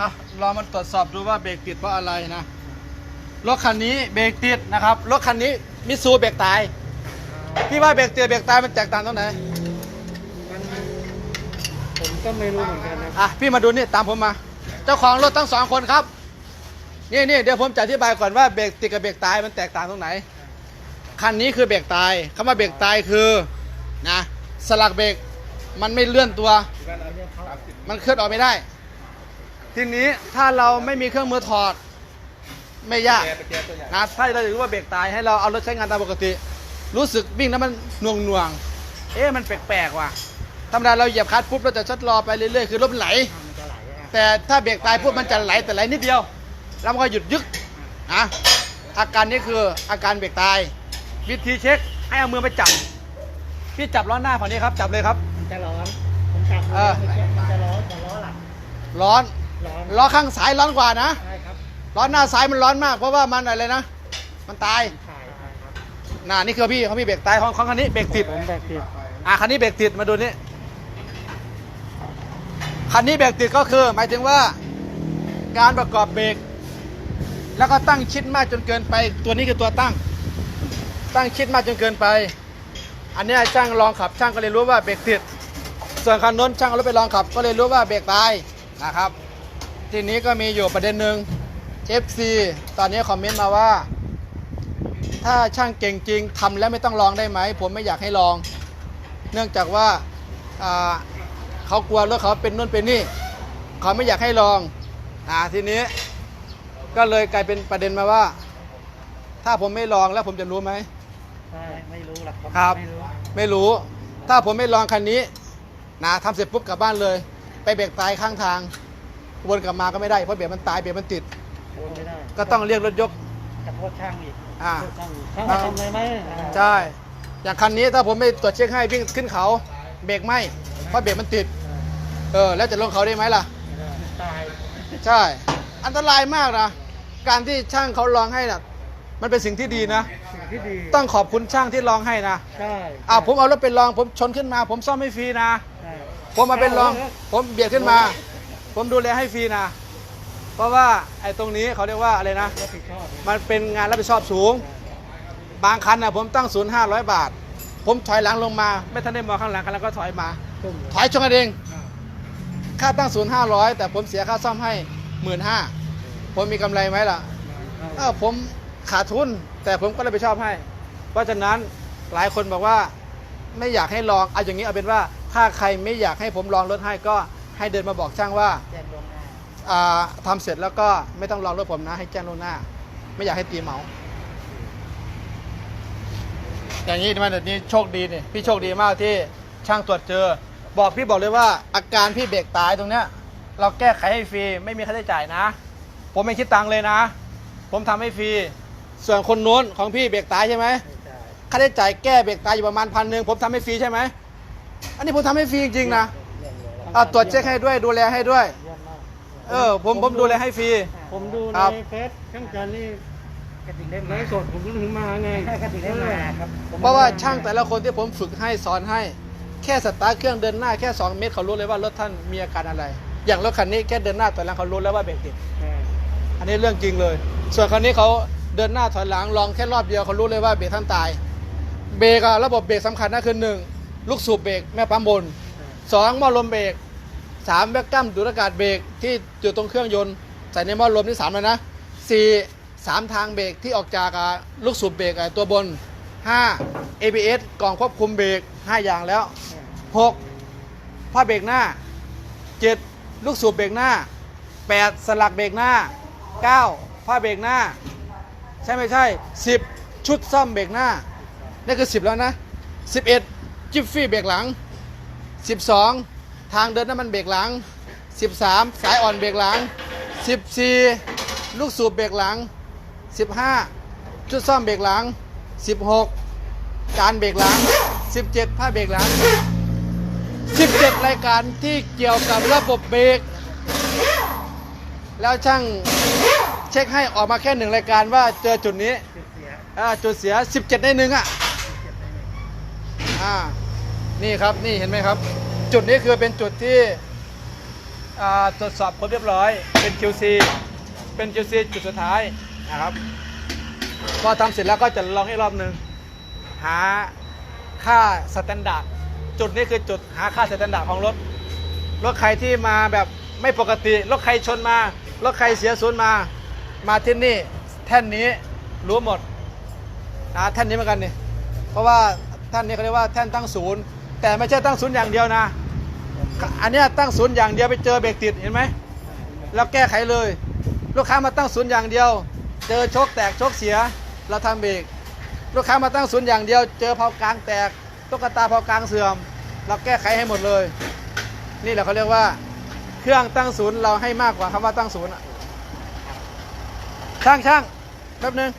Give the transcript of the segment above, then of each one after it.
อะลองมาตรวจสอบดูว่าเบรกติดเพราะอะไรนะ รถคันนี้เบรกติดนะครับ รถคันนี้มิตซูเบรกตาย พี่ว่าเบรกติดเบรกตายมันแตกต่างตรงไหน มันผมก็ไม่รู้เหมือนกันนะอะพี่มาดูนี่ตามผมมา เจ้าของรถทั้งสองคนครับ นี่นี่เดี๋ยวผมจะอธิบายก่อนว่าเบรกติดกับเบรกตายมันแตกต่างตรงไหน คันนี้คือเบรกตายคำว่าเบรกตายคือนะสลักเบรกมันไม่เลื่อนตัว มันเคลื่อนออกไม่ได้ ทีนี้ถ้าเราไม่มีเครื่องมือถอด ไม่ยากนะถ้าเราจะรู้ว่าเบรกตายให้เราเอารถใช้งานตามปกติ รู้สึกวิ่งแล้วมันหน่วงหน่วงๆเอ๊ะมันแปลกๆว่ะธรรมดาเราเหยียบคลัตช์ปุ๊บเราจะชดรอไปเรื่อยๆคือรถมันไหล มันจะไหลอะแต่ถ้าเบรกตายปุ๊บมันจะไหลแต่ไหลนิดเดียวแล้วมันก็หยุดยึกนะอาการนี้คืออาการเบรกตาย วิธีเช็คให้เอามือไปจับพี่จับล้อหน้าฝั่งนี้ครับจับเลยครับ มันจะร้อนผมจับเออมันจะร้อนแต่ล้อหลังร้อน ร้อนล้อข้างซ้ายร้อนกว่านะใช่ครับล้อหน้าซ้ายมันร้อนมากเพราะว่ามันอะไรนะ มันตายถ่ายครับน่านี่คือพี่เขาพี่เบรกตายของของคันนี้เบรกติดผมแบบผิดอะคันนี้เบรกติดมาดูนี่คันนี้เบรกติดก็คือ หมายถึงว่า การประกอบเบรกแล้วก็ตั้งชิดมากจนเกินไป ตัวนี้คือตัวตั้ง ตั้งชิดมากจนเกินไป อันเนี้ยช่างลองขับช่างก็เลยรู้ว่าเบรกติด ส่วนคันโน้นช่างเอารถไปลองขับ ก็เลยรู้ว่าเบรกตายนะครับ ทีนี้ก็มีอยู่ประเด็นหนึ่ง FC ตอนนี้คอมเมนต์มาว่า ถ้าช่างเก่งจริงทำแล้วไม่ต้องลองได้ไหม ผมไม่อยากให้ลอง เนื่องจากว่าอ่าเขากลัวรถเขาเป็นนู่นเป็นนี่เขาไม่อยากให้ลองอ่าทีนี้ก็เลยกลายเป็นประเด็นมาว่า ถ้าผมไม่ลองแล้วผมจะรู้ไหมใช่ไม่รู้หรอกผมครับไม่รู้ไม่รู้ ถ้าผมไม่ลองคันนี้นะทำเสร็จปุ๊บกลับบ้านเลย ไปเบรกตายข้างทาง วนกลับมาก็ไม่ได้เพราะเบรกมันตายเบรกมันติด โอนไม่ได้ก็ต้องเรียกรถยกจะโทษช่างอีกอ่าโทษช่างอีกช่างมาทำอะไรไหมอ่าใช่ อย่างคันนี้ถ้าผมไม่ตรวจเช็คให้วิ่งขึ้นเขาเบรกไหมเพราะเบรกมันติด เออแล้วจะลงเขาได้ไหมล่ะไม่ได้ตายใช่ อันตรายมากนะ การที่ช่างเขาลองให้น่ะ มันเป็นสิ่งที่ดีนะ สิ่งที่ดีต้องขอบคุณช่างที่ลองให้นะใช่อ่าผมเอารถไปลองผมชนขึ้นมา ผมซ่อมให้ฟรีนะ ใช่ผมมาเป็นรอง ผมเบียดขึ้นมา ผมดูแลให้ฟรีนะ เพราะว่าไอ้ตรงนี้เขาเรียกว่าอะไรนะ รับผิดชอบมันเป็นงานรับผิดชอบสูง บางคันนะผมตั้งศูนย์ห้าร้อยบาท ผมถอยหลังลงมา ไม่ทันได้มองข้างหลังคันแล้วก็ถอยมาถอยชนกันเอง ค่าตั้งศูนย์ห้าร้อยแต่ผมเสียค่าซ่อมให้หมื่นห้าผมมีกำไรไหมล่ะ เออผมขาดทุน แต่ผมก็รับผิดชอบให้ เพราะฉะนั้นหลายคนบอกว่าไม่อยากให้ลองเอาอย่างนี้เอาเป็นว่า ถ้าใครไม่อยากให้ผมลองรถให้ก็ ให้เดินมาบอกช่างว่าแจ้งลวงหน้าอ่าทำเสร็จแล้วก็ไม่ต้องรอรถผมนะให้แจ้งล่วงหน้า ไม่อยากให้ตีเหมา อย่างนี้มันแบบนี้โชคดีนี่พี่โชคดีมากที่ช่างตรวจเจอ บอกพี่บอกเลยว่า อาการพี่เบรกตายตรงเนี้ย เราแก้ไขให้ฟรีไม่มีค่าใช้จ่ายนะ ผมไม่คิดตังค์เลยนะ ผมทำให้ฟรีส่วนคนนู้นของพี่เบรกตายใช่ไหมไม่ใช่ค่าใช้จ่ายแก้เบรกตายอยู่ประมาณพันหนึ่งผมทำให้ฟรีใช่ไหมอันนี้ผมทำให้ฟรีจริงๆนะเยี่ยมเลย อ่าตรวจเช็คให้ด้วยดูแลให้ด้วย เยี่ยมมากเออ ผมผมดูแลให้ฟรี ผมดูครับในเฟซช่างจันนี่กระติกได้มาสดผมก็ถึงมาไงกระติกได้มาครับเพราะว่าช่างแต่ละคนที่ผมฝึกให้สอนให้ แค่สตาร์ทเครื่องเดินหน้าแค่ 2 เมตรเขารู้เลยว่ารถท่านมีอาการอะไร อย่างรถคันนี้แค่เดินหน้าถอยหลังเขารู้แล้วว่าเบรกติดใช่อันนี้เรื่องจริงเลย ส่วนคันนี้เขาเดินหน้าถอยหลังลองแค่รอบเดียวเขารู้เลยว่าเบรกท่านตาย เบรกอะระบบเบรกสำคัญนะคือหนึ่งลูกสูบเบรกแม่ปั๊มบน สองหม้อลมเบรกสามแบกกัมดูดอากาศเบรกที่อยู่ตรงเครื่องยนต์ใส่ในหม้อลมที่สามแล้วนะสี่สามทางเบรกที่ออกจากลูกสูบเบรกตัวบนห้า ABS กล่องควบคุมเบรกห้าอย่างแล้วหกผ้าเบรกหน้าเจ็ดลูกสูบเบรกหน้าแปดสลักเบรกหน้าเก้าผ้าเบรกหน้า ใช่ไม่ใช่สิบชุดซ่อมเบรกหน้านี่คือ10แล้วนะ11จิฟฟี่เบรกหลัง 12 ทางเดินน้ำมันเบรกหลัง 13 สายอ่อนเบรกหลัง 14 ลูกสูบเบรกหลัง 15 ชุดซ่อมเบรกหลัง 16 การเบรกหลัง 17 ผ้าเบรกหลัง 17 รายการที่เกี่ยวกับระบบเบรกแล้วช่างเช็คให้ออกมาแค่หนึ่งรายการว่าเจอจุดนี้จุดเสียจุดเสีย 17ในหนึ่งอะอ่า นี่ครับนี่เห็นไหมครับ จุดนี้คือเป็นจุดที่ตรวจสอบครบเรียบร้อย เป็น QC เป็น QC จุดสุดท้ายนะครับพอทำเสร็จแล้วก็จะลองอีกรอบหนึ่งหาค่าสแตนดาร์ดจุดนี้คือจุดหาค่าสแตนดาร์ดของรถรถใครที่มาแบบไม่ปกติรถใครชนมารถใครเสียศูนย์มา มาที่นี่แท่นนี้รู้หมดนะแท่นนี้เหมือนกันนี่เพราะว่าแท่นนี้เขาเรียกว่าแท่นตั้งศูนย์ แต่ไม่ใช่ตั้งศูนย์อย่างเดียวนะ อันเนี้ยตั้งศูนย์อย่างเดียวไปเจอเบรกติดเห็นไหมแล้วแก้ไขเลย ลูกค้ามาตั้งศูนย์อย่างเดียว เจอโชคแตกโชคเสีย เราทำเบรกลูกค้ามาตั้งศูนย์อย่างเดียว เจอเผากลางแตกตุ๊กตาเผากลางเสื่อม เราแก้ไขให้หมดเลย นี่แหละเขาเรียกว่า เครื่องตั้งศูนย์เราให้มากกว่าคำว่าตั้งศูนย์อะช่างช่างแป๊บนึง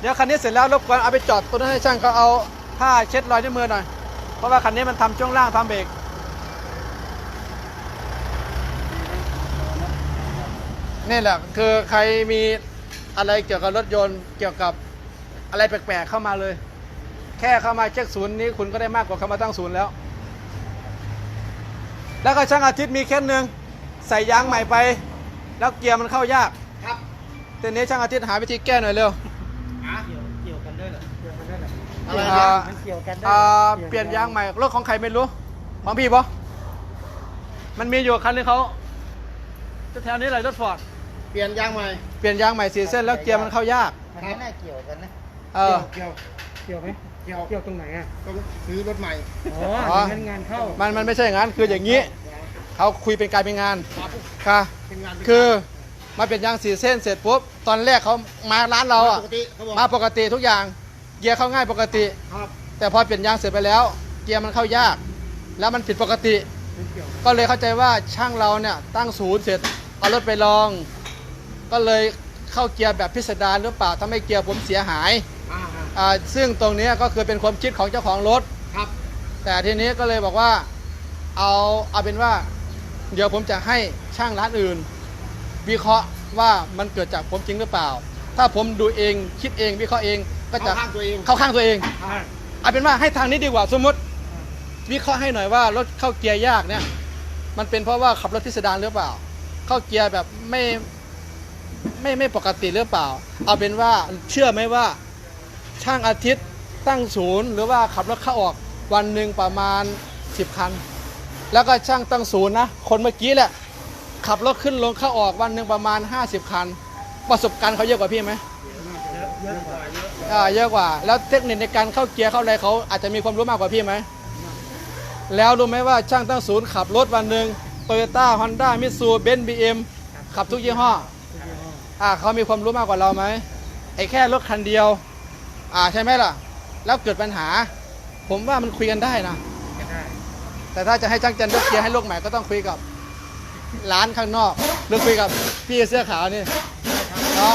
เดี๋ยวคันนี้เสร็จแล้วรบกวนเอาไปจอดตรงนั้นให้ช่างเขาเอาผ้าเช็ดรอยนิ้วมือหน่อย เพราะว่าคันนี้มันทำช่วงล่างทำเบรกนี่แหละคือใครมีอะไรเกี่ยวกับรถยนต์เกี่ยวกับอะไรแปลกๆเข้ามาเลย แค่เข้ามาเช็คศูนย์นี้คุณก็ได้มากกว่าคำว่าตั้งศูนย์แล้ว แล้วก็ช่างอาทิตย์มีเคสหนึ่งใส่ยางใหม่ไป แล้วเกียร์มันเข้ายาก ครับทีนี้ช่างอาทิตย์หาวิธีแก้หน่อยเร็ว ออะไรนะอ่ามันเกี่ยวกันด้วยอ่าหรอเปลี่ยนยางใหม่รถของใครไม่รู้ ของพี่ปะมันมีอยู่คันนึงเขาแถวนี้เลยรถฟอร์ดเปลี่ยนยางใหม่ เปลี่ยนยางใหม่สี่เส้นแล้วเกียร์มันเข้ายาก มันไม่น่าเกี่ยวกันนะ เออ เกี่ยว เกี่ยวไหมเกี่ยว เกี่ยวตรงไหนอะต้องซื้อรถใหม่ อ๋ออ๋องั้นงานเข้า มันมันไม่ใช่อย่างนั้น คืออย่างนี้ เขาคุยเป็นการเป็นงานครับค่ะเป็นงานเป็นคือมาเป็นยางสี่เส้นเสร็จปุ๊บ ตอนแรกเขามาร้านเราอะปกติเขาบอกมาปกติทุกอย่าง เกียร์เข้าง่ายปกติ ครับแต่พอเปลี่ยนยางเสร็จไปแล้ว เกียร์มันเข้ายาก แล้วมันผิดปกติ ไม่เกี่ยวก็เลยเข้าใจว่าช่างเราเนี่ยตั้งศูนย์เสร็จเอารถไปลอง ก็เลยเข้าเกียร์แบบพิสดารหรือเปล่าทำให้เกียร์ผมเสียหายอ่าฮะอ่าซึ่งตรงเนี้ยก็คือเป็นความคิดของเจ้าของรถ ครับ แต่ทีนี้ก็เลยบอกว่าเอาเอาเป็นว่า เดี๋ยวผมจะให้ช่างร้านอื่น วิเคราะห์ว่ามันเกิดจากผมจริงหรือเปล่า ถ้าผมดูเองคิดเองวิเคราะห์เอง ก็จะเข้าข้างตัวเอง เข้าข้างตัวเองอ่าเอาเป็นว่าให้ทางนี้ดีกว่าสมมติ วิเคราะห์ให้หน่อยว่ารถเข้าเกียร์ยากเนี่ย มันเป็นเพราะว่าขับรถพิสดารหรือเปล่า เข้าเกียร์แบบไม่ไม่ไม่ปกติหรือเปล่า เอาเป็นว่าเชื่อไหมว่าช่างอาทิตย์ตั้งศูนย์ หรือว่าขับรถเข้าออกวันหนึ่งประมาณ 10 คัน แล้วก็ช่างตั้งศูนย์นะ คนเมื่อกี้แหละ ขับรถขึ้นลงเข้าออกวันหนึ่งประมาณ 50 คัน ประสบการณ์เขาเยอะกว่าพี่ไหม เยอะกว่าเยอะอ่าเยอะกว่า แล้วเทคนิคในการเข้าเกียร์เข้าอะไรเขาอาจจะมีความรู้มากกว่าพี่ไหม แล้วรู้ไหมว่าช่างตั้งศูนย์ขับรถวันหนึ่งโตโยต้าฮอนด้ามิตซูเบนซ์บีเอ็มขับทุกยี่ห้ออ่าเขามีความรู้มากกว่าเราไหมไอ้แค่รถคันเดียว อ่าใช่ไหมล่ะ แล้วเกิดปัญหา ผมว่ามันคุยกันได้นะแต่ถ้าจะให้ช่างจันยกเกียร์ให้โลกใหม่ก็ต้องคุยกับร้านข้างนอก หรือคุยกับพี่เสื้อขาวนี่เนาะ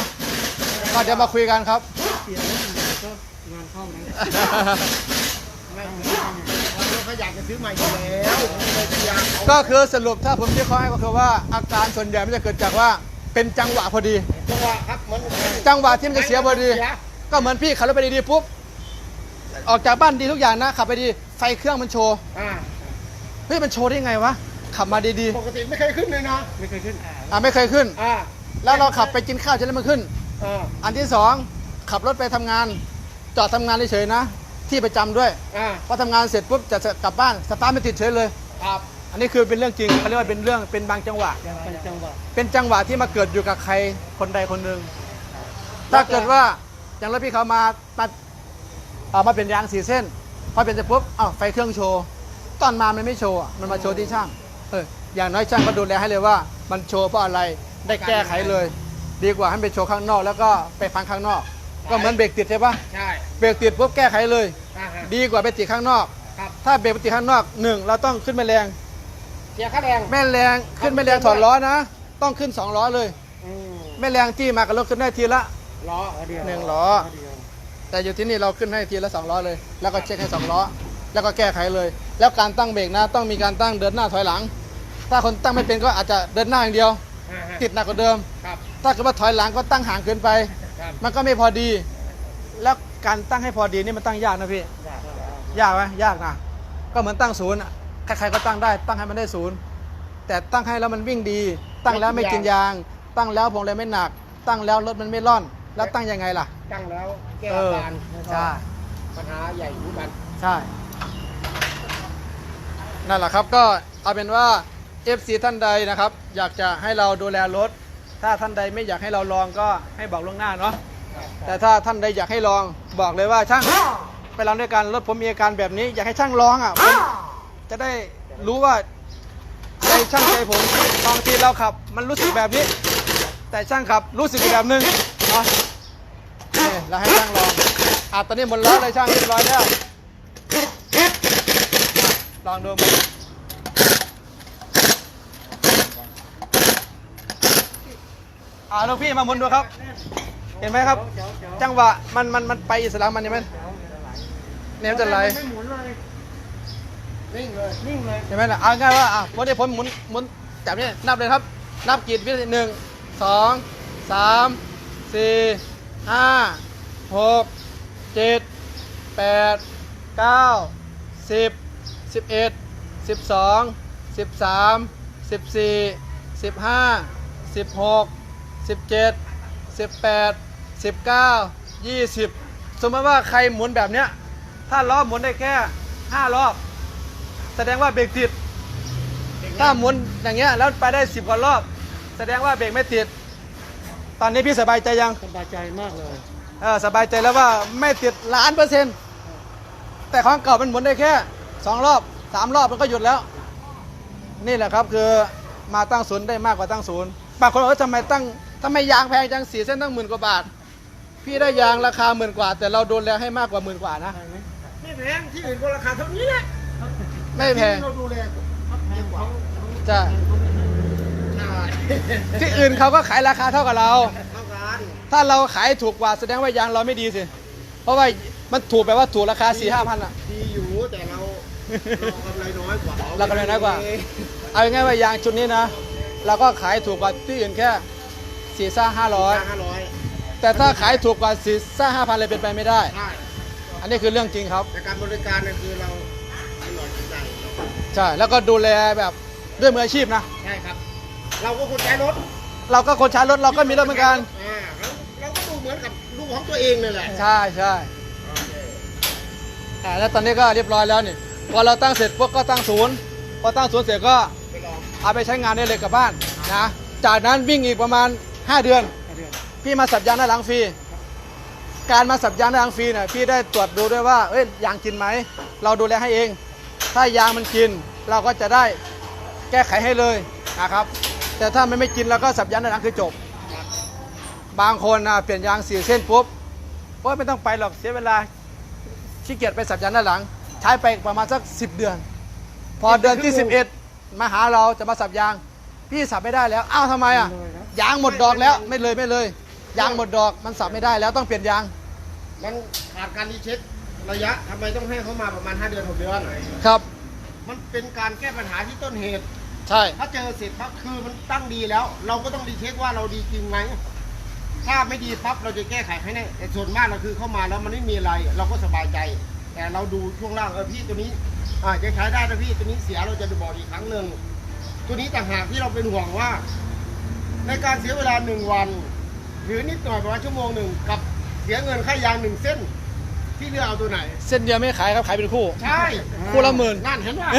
ก็เดี๋ยวมาคุยกันครับเปลี่ยนรถใหม่ก็งานเข้านะไม่เราก็อยากจะซื้อใหม่อยู่แล้วเลยพยายามเอาก็คือสรุปถ้าผมวิเคราะห์ให้ก็คือว่าอาการส่วนใหญ่มันจะเกิดจากว่าเป็นจังหวะพอดี จังหวะครับเหมือนจังหวะที่มันจะเสียพอดี ก็เหมือนพี่ขับรถไปดีๆปุ๊บออกจากบ้านดีทุกอย่างนะขับไปดีไฟเครื่องมันโชว์อ่าเฮ้ยมันโชว์ได้ไงวะขับมาดีปกติไม่เคยขึ้นเลยนะไม่เคยขึ้นอ่าๆอะไม่เคยขึ้น อ่าแล้วเราขับไปกินข้าวจะได้มันขึ้น อ่าอันที่สองขับรถไปทำงาน จอดทำงานเฉยๆนะ ที่ประจำด้วยอ่าพอทำงานเสร็จปุ๊บจะกลับบ้านสตาร์ทไม่ติดเฉยเลย ครับอันนี้คือเป็นเรื่องจริงเขาเรียกว่าเป็นเรื่องเป็นบางจังหวะ เป็นจังหวะเป็นจังหวะที่มาเกิดอยู่กับใครคนใดคนหนึ่ง ถ้าเกิดว่าอย่างรถพี่เขามามาเอามาเป็นยางสีเส้น พอเป็นเสร็จปุ๊บอ้าวไฟเครื่องโชว์ตอนมามันไม่โชว์อะมันมาโชว์ที่ช่าง เอออย่างน้อยช่างก็ดูแลให้เลยว่า มันโชว์เพราะอะไรได้แก้ไขเลย ดีกว่าให้ไปโชว์ข้างนอก แล้วก็ไปฟังข้างนอก ก็เหมือนเบรกติดใช่ปะใช่เบรกติดปุ๊บแก้ไขเลย อ่าฮะ ดีกว่าไปติดข้างนอก ครับ ถ้าเบรกไปติดข้างนอกหนึ่งเราต้องขึ้นแม่แรง เสียค่าแรง แม่แรงขึ้นแม่แรงถอดล้อนะ ต้องขึ้นสองล้อเลย อืมแม่แรงที่มากับรถขึ้นได้ทีละ ล้อล้อเดียวหนึ่งล้อ เดียวแต่อยู่ที่นี่เราขึ้นให้ทีละสองล้อเลย แล้วก็เช็คให้สองล้อ แล้วก็แก้ไขเลย แล้วการตั้งเบรกนะ ต้องมีการตั้งเดินหน้าถอยหลัง ถ้าคนตั้งไม่เป็นก็อาจจะเดินหน้าอย่างเดียว อ่าฮะติดหนักกว่าเดิม ครับ ถ้าเกิดว่าถอยหลังก็ตั้งห่างเกินไป ครับมันก็ไม่พอดี แล้วการตั้งให้พอดีนี่มันตั้งยากนะพี่ ยากยากไหมยากนะ ก็เหมือนตั้งศูนย์อะใครๆก็ตั้งได้ ตั้งให้มันได้ศูนย์ แต่ตั้งให้แล้วมันวิ่งดี ตั้งแล้วไม่กินยาง ตั้งแล้วพวงเลยไม่หนัก ตั้งแล้วรถมันไม่ร่อน แล้วตั้งยังไงล่ะ ตั้งแล้วแก้เออาอการใช่ ปัญหาใหญ่ทุกกันใช่ นั่นแหละครับก็เอาเป็นว่า FC ท่านใดนะครับ อยากจะให้เราดูแลรถ ถ้าท่านใดไม่อยากให้เราลองก็ให้บอกล่วงหน้าเนาะแต่ถ้าท่านใดอยากให้ลองบอกเลยว่าช่างไปลองด้วยกันรถผมมีอาการแบบนี้ อยากให้ช่างลองอะผมจะได้รู้ว่าใจช่างใจผมบางทีเราขับ มันรู้สึกแบบนี้ แต่ช่างขับรู้สึกอีกแบบหนึงเนาะนี่เราให้ช่างลองอะตอนนี้หมดล้อเลยช่างเรียบร้อยแล้วอะลองดูมั้ย อ่าลูกพี่มาหมุนดูครับ เห็นไหมครับ จังหวะมันมันมันไปอิสลามมันเห็นไหมเนี่ยมันจะไหลไม่หมุนเลยนิ่งเลยนิ่งเลยเห็นไหมล่ะเอาง่ายว่าอะวันนี้ผมหมุนหมุนจับนี่นับเลยครับ นับกี่วินาทีหนึ่งสองสามสี่ห้าหกเจ็ดแปดเก้าสิบสิบเอ็ดสิบสองสิบสามสิบสี่สิบห้าสิบหก สิบเจ็ดสิบแปดสิบเก้ายี่สิบสมมติว่าใครหมุนแบบเนี้ย ถ้ารอบหมุนได้แค่ห้ารอบ แสดงว่าเบรกติด ถ้าหมุนอย่างเงี้ยแล้วไปได้สิบกว่ารอบ แสดงว่าเบรกไม่ติด ตอนนี้พี่สบายใจยัง สบายใจมากเลยเออสบายใจแล้วว่าไม่ติดล้านเปอร์เซ็นต์แต่ของเก่ามันหมุนได้แค่สองรอบสามรอบมันก็หยุดแล้ว นี่แหละครับคือมาตั้งศูนย์ได้มากกว่าตั้งศูนย์บางคนบอกว่าทำไมตั้ง ทำไมยางแพงจังสีเส้นตั้งหมื่นกว่าบาท พี่ได้ยางราคาหมื่นกว่า แต่เราโดนแลให้มากกว่าหมื่นกว่านะใช่ไหมไม่แพงที่อื่นก็ราคาเท่านี้แหละไม่แพงที่เราดูแลแพงกว่าจะใช่ที่อื่นเขาก็ขายราคาเท่ากับเรา เท่ากันถ้าเราขายถูกกว่าแสดงว่ายางเราไม่ดีสิ เพราะว่ามันถูกแปลว่าถูกราคาสี่ห้าพันอะ ดีอยู่แต่เราเรากำไรน้อยกว่าเรากำไรน้อยกว่า เอาง่ายๆว่ายางชุดนี้นะ เราก็ขายถูกกว่าที่อื่นแค่ สี่ซ่าห้าร้อยห้าร้อยแต่ถ้าขายถูกกว่าสี่ซ่าห้าพันเลยเป็นไปไม่ได้ ใช่อันนี้คือเรื่องจริงครับ แต่การบริการเนี่ยคือเราอร่อยใจใช่ แล้วก็ดูแลแบบด้วยมืออาชีพนะ ใช่ครับ เราก็คนใช้รถเราก็คนใช้รถเราก็มีรถเหมือนกัน อ่าเราเราก็ดูเหมือนกับลูกของตัวเองเลยแหละใช่ใช่อ่าแล้วตอนนี้ก็เรียบร้อยแล้วนี่ พอเราตั้งเสร็จพวกก็ตั้งศูนย์ พอตั้งศูนย์เสร็จก็ ไปลอง เอาไปใช้งานได้เลยกลับบ้านนะ จากนั้นวิ่งอีกประมาณ 5เดือนแค่เดือน พี่มาสับยางหน้าหลังฟรี การมาสับยางหน้าหลังฟรีเนี่ยพี่ได้ตรวจดูด้วยว่าเอ้ยยางกินไหม เราดูแลให้เอง ถ้ายางมันกิน เราก็จะได้แก้ไขให้เลยนะครับ แต่ถ้ามันไม่กินเราก็สับยางหน้าหลังคือจบ บางคนนะเปลี่ยนยางสี่เส้นปุ๊บโอ้ยไม่ต้องไปหรอกเสียเวลาขี้เกียจไปสับยางหน้าหลัง ใช้ไปประมาณสัก 10 เดือน พอเดือนที่ 11 มาหาเราจะมาสับยาง พี่สับไม่ได้แล้ว อ้าวทำไมอะ เลยครับ ยางหมดดอกแล้วไม่เลยไม่เลย ยางหมดดอกมันสับไม่ได้แล้วต้องเปลี่ยนยาง มันขาดการรีเช็คระยะทำไมต้องให้เขามาประมาณ 5 เดือน 6 เดือน ครับ มันเป็นการแก้ปัญหาที่ต้นเหตุ ใช่ ถ้าเจอเสร็จปั๊บคือมันตั้งดีแล้ว เราก็ต้องรีเช็คว่าเราดีจริงไหมถ้าไม่ดีปั๊บเราจะแก้ไขให้ได้แต่ส่วนมากเราคือเข้ามาแล้วมันไม่มีอะไร เราก็สบายใจ แต่เราดูช่วงล่างเออพี่ตัวนี้อ่าจะใช้ได้นะพี่ตัวนี้เสียเราจะบอกอีกครั้งหนึ่งตัวนี้ต่างหากที่เราเป็นห่วงว่า ในการเสียเวลาหนึ่งวัน หรือนิดหน่อยประมาณชั่วโมงหนึ่งกับเสียเงินค่ายางหนึ่งเส้น ที่เลือกเอาตัวไหน เส้นเดียวไม่ขายครับขายเป็นคู่ ใช่คู่ละหมื่นนั่นเห็นป่ะ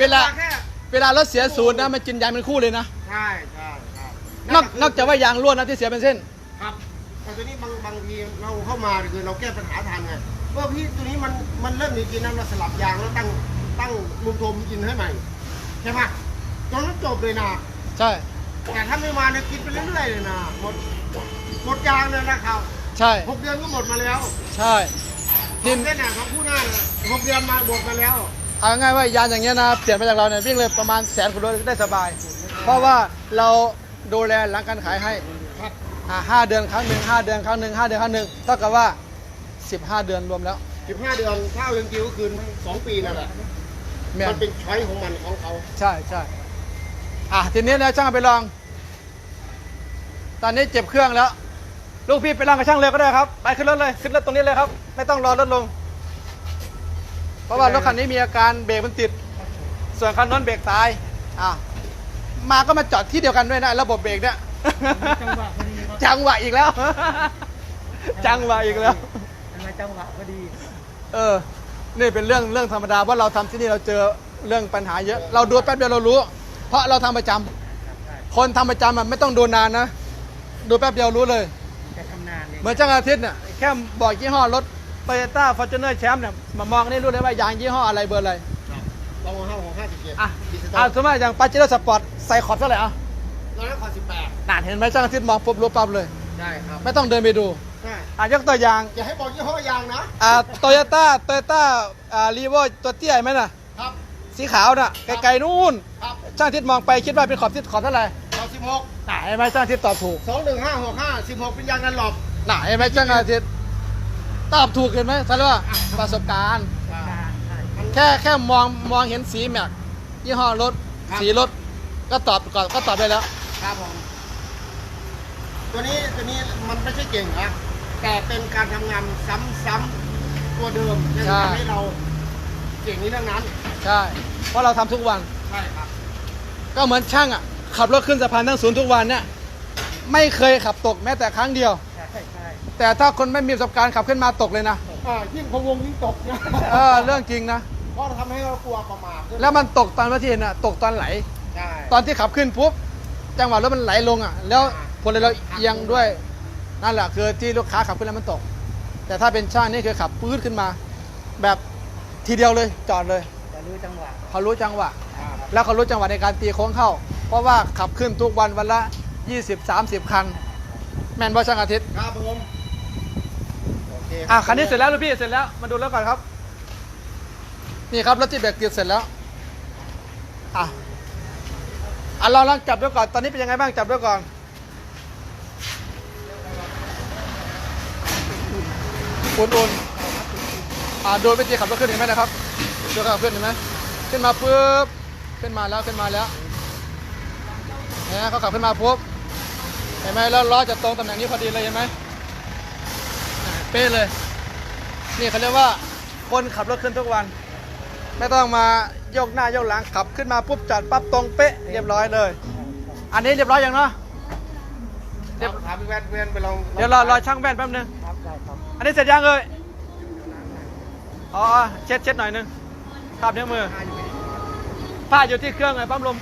เวลาแค่เวลารถเสียศูนย์นะมันกินยางเป็นคู่เลยนะใช่ใช่ใช่นอกนอกจากว่ายางรั่วนะที่เสียเป็นเส้นครับแต่ตัวนี้บางบางทีเราเข้ามาเนี่ยคือเราแก้ปัญหาทันไงเมื่อพี่ตัวนี้มันมันเริ่มมีกินนะเราสลับยางแล้วตั้งตั้งมุมโทมกินให้ใหม่ใช่ปะตอนนั้นจบเลยนะใช่ แต่ถ้าไม่มาเนี่ยกินไปเรื่อยๆเลยนะหมดหมดยางเลยนะครับใช่หกเดือนก็หมดมาแล้วใช่ที่เส้นหนาของผู้หน้าเนี่ยหกเดือนมาหมดมาแล้วเอาง่ายๆว่ายางอย่างเงี้ยนะเปลี่ยนมาจากเราเนี่ยวิ่งเลยประมาณแสนกว่าโลได้สบาย เพราะว่าเราดูแลหลังการขายให้ครับอ่าห้าเดือนครั้งหนึ่งห้าเดือนครั้งหนึ่งห้าเดือนครั้งหนึ่งเท่ากับว่า15เดือนรวมแล้วสิบห้าเดือนถ้าเอาจริงๆก็คือสองปีนั่นแหละแม่มันนเป็นช้อยของมันของเขาใช่ใช่ อะทีนี้แล้วช่างเอาไปลอง ตอนนี้เจ็บเครื่องแล้ว ลูกพี่ไปลองกับช่างเลยก็ได้ครับ ไปขึ้นรถเลยขึ้นรถตรงนี้เลยครับ ไม่ต้องรอรถลง เพราะว่ารถคันนี้มีอาการเบรกมันติด ส่วนคันนั้นเบรกตายอะมาก็มาจอดที่เดียวกันด้วยนะระบบเบรกเนี่ยจังหวะพอดีครับจังหวะอีกแล้ว จังหวะอีกแล้วทำไมจังหวะพอดี เออ นี่เป็นเรื่องเรื่องธรรมดาเพราะเราทำที่นี่เราเจอเรื่องปัญหาเยอะ เราดูแป๊บเดียวเรารู้ เพราะเราทำประจำครับใช่คนทำประจำมันไม่ต้องดูนานนะ ดูแป๊บเดียวรู้เลยแต่ทำนานเลยเหมือนจ้างอาทิตย์เนี่ยแค่บอกยี่ห้อรถโตโยต้าฟอร์จูเนอร์แชมป์เนี่ยมามองนี่รู้เลยว่ายางยี่ห้ออะไรเบอร์อะไรลองห้าหกห้าสิบเจ็ดอะดิจิตออะลสมมติอย่างปาเจโร่สปอร์ตใส่ขอบเท่าไหร่อะตอนนั้นขอสิบแปดน่าเห็นไหมจ้างอาทิตย์มองปุ๊บรู้ปั๊บเลยใช่ครับไม่ต้องเดินไปดูใช่อะยกตัวอย่างอย่าให้บอกยี่ห้อยางนะอ่าโตโยต้าโตโยต้าอ่ารีโวตัวเตี้ยเห็นไหมน่ะครับสีขาวน่ะไกลๆนู่นครับ ช่างอาทิตย์มองไปคิดว่าเป็นขอบที่ขอบเท่าไหร่ขอสิบหกน่ะเห็นไหมช่างอาทิตย์ตอบถูกสองหนึ่งห้าหกห้าสิบหกเป็นยางกันหลบน่ะเห็นไหมช่างอาทิตย์ตอบถูกเห็นไหมแสดงว่าประสบการณ์ใช่ใช่แค่แค่มองมองเห็นสีแม็กยี่ห้อรถครับสีรถก็ตอบก่อนก็ตอบได้แล้วครับผมตัวนี้ตัวนี้มันไม่ใช่เก่งนะแต่เป็นการทำงานซ้ำๆตัวเดิมที่ใช่ทำให้เราเก่งนี้ทั้งนั้น ใช่ เพราะเราทำทุกวัน ใช่ครับ ก็เหมือนช่างอะขับรถขึ้นสะพานทั้งศูนย์ทุกวันเนี่ยไม่เคยขับตกแม้แต่ครั้งเดียว ใช่ใช่แต่ถ้าคนไม่มีประสบการณ์ขับขึ้นมาตกเลยนะอ่ายิ่งพะวงยิ่งตกนะเออเรื่องจริงนะเพราะทำให้เรากลัวประมาทแล้วมันตกตอนว่าที่เห็นอะตกตอนไหล ใช่ตอนที่ขับขึ้นปุ๊บจังหวะรถมันไหลลงอะ แล้วพลเราเอียงด้วยนั่นแหละคือที่ลูกค้าขับขึ้นแล้วมันตก แต่ถ้าเป็นช่างนี่คือขับปื๊ดขึ้นมา แบบทีเดียวเลยจอดเลย จะรู้จังหวะเขารู้จังหวะ อ่า แล้วเขารู้จังหวะในการตีโค้งเข้า เพราะว่าขับขึ้นทุกวันวันละ 20-30 คัน แมนบอช่างอาทิตย์ครับผมโอเคอะคันนี้เสร็จแล้วลูกพี่เสร็จแล้วมาดูแล้วก่อนครับ นี่ครับรถที่แบกติดเสร็จแล้วอะอะลองลองจับด้วยก่อนตอนนี้เป็นยังไงบ้างจับด้วยก่อนอุ่นๆอะดูวิธีขับรถขึ้นเห็นไหมนะครับดูขับขึ้นเห็นไหมขึ้นมาปุ๊บ ขึ้นมาแล้วขึ้นมาแล้วเนี่ยเขาขับขึ้นมาปุ๊บเห็นไหมแล้วล้อจะตรงตำแหน่งนี้พอดีเลยเห็นไหมเป๊ะเลย นี่เขาเรียกว่าคนขับรถขึ้นทุกวัน ไม่ต้องมาโยกหน้าโยกหลังขับขึ้นมาปุ๊บจอดปั๊บตรงเป๊ะเรียบร้อยเลย อันนี้เรียบร้อยยังเนาะเดี๋ยวถามพี่แวนเวนไปลองเดี๋ยวรอรอช่างแว่นแป๊บนึงครับได้ครับอันนี้เสร็จยังเลยอ๋อเช็ดเช็ดหน่อยนึงภาพนิ้วมือหาอยู่ไหน ผ้าอยู่ที่เครื่องไงปั๊มลม